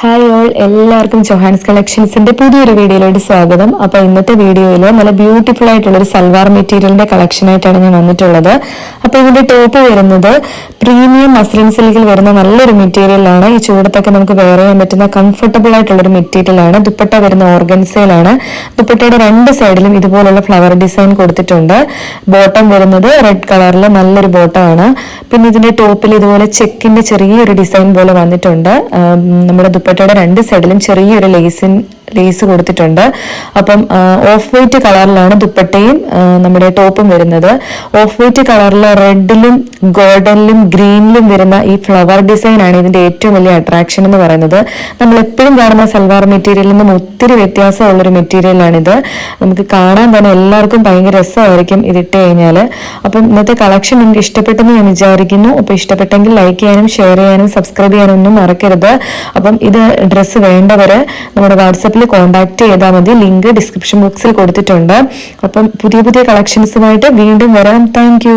Hi all എല്ലാവർക്കും ചൊഹാൻസ് കളക്ഷൻസിന്റെ പുതിയൊരു വീഡിയോയിലോട്ട് സ്വാഗതം. അപ്പൊ ഇന്നത്തെ വീഡിയോയിൽ നല്ല ബ്യൂട്ടിഫുൾ ആയിട്ടുള്ള ഒരു സൽവാർ മെറ്റീരിയലിന്റെ കളക്ഷൻ ആയിട്ടാണ് ഞാൻ വന്നിട്ടുള്ളത്. അപ്പൊ ഇതിന്റെ ടോപ്പ് വരുന്നത് പ്രീമിയം മസ്ലിൻ സിൽക്കിൽ വരുന്ന നല്ലൊരു മെറ്റീരിയലാണ് ഈ ചൂടത്തൊക്കെ നമുക്ക് വെയർ ചെയ്യാൻ പറ്റുന്ന കംഫർട്ടബിൾ ആയിട്ടുള്ള ഒരു മെറ്റീരിയലാണ് ദുപ്പട്ട വരുന്ന ഓർഗൻസയിലാണ് ദുപ്പട്ടയുടെ രണ്ട് സൈഡിലും ഇതുപോലുള്ള ഫ്ലവർ ഡിസൈൻ കൊടുത്തിട്ടുണ്ട്. ബോട്ടം വരുന്നത് റെഡ് കളറിൽ നല്ലൊരു ബോട്ടമാണ് പിന്നെ ഇതിന്റെ ടോപ്പിൽ ഇതുപോലെ ചെക്കിന്റെ ചെറിയൊരു ഡിസൈൻ പോലെ വന്നിട്ടുണ്ട്. നമ്മുടെ ദുപ്പട്ടയുടെ രണ്ട് സൈഡിലും ചെറിയൊരു ലേസിൻ ലേസ് കൊടുത്തിട്ടുണ്ട്. അപ്പം ഓഫ് വൈറ്റ് കളറിലാണ് ദുപ്പട്ടയും നമ്മുടെ ടോപ്പും വരുന്നത്. ഓഫ് വൈറ്റ് കളറിൽ റെഡിലും ഗോൾഡനിലും ഗ്രീനിലും വരുന്ന ഈ ഫ്ലവർ ഡിസൈൻ ആണ് ഇതിന്റെ ഏറ്റവും വലിയ അട്രാക്ഷൻ എന്ന് പറയുന്നത്. നമ്മൾ എപ്പോഴും കാണുന്ന സൽവാർ മെറ്റീരിയലിൽ നിന്നും ഒത്തിരി വ്യത്യാസമുള്ളൊരു മെറ്റീരിയലാണിത് നമുക്ക് കാണാൻ തന്നെ എല്ലാവർക്കും ഭയങ്കര രസമായിരിക്കും ഇതിട്ട് കഴിഞ്ഞാൽ അപ്പം ഇന്നത്തെ കളക്ഷൻ നിങ്ങൾക്ക് ഇഷ്ടപ്പെട്ടെന്ന് ഞാൻ വിചാരിക്കുന്നു. അപ്പോൾ ഇഷ്ടപ്പെട്ടെങ്കിൽ ലൈക്ക് ചെയ്യാനും ഷെയർ ചെയ്യാനും സബ്സ്ക്രൈബ് ചെയ്യാനും ഒന്നും മറക്കരുത്. അപ്പം ഇത് ഡ്രസ്സ് വേണ്ടവര് നമ്മുടെ വാട്സപ്പിൽ കോൺടാക്ട് ചെയ്താൽ മതി. ലിങ്ക് ഡിസ്ക്രിപ്ഷൻ ബോക്സിൽ കൊടുത്തിട്ടുണ്ട്. അപ്പം പുതിയ പുതിയ കളക്ഷൻസുമായിട്ട് വീണ്ടും വരാം. താങ്ക്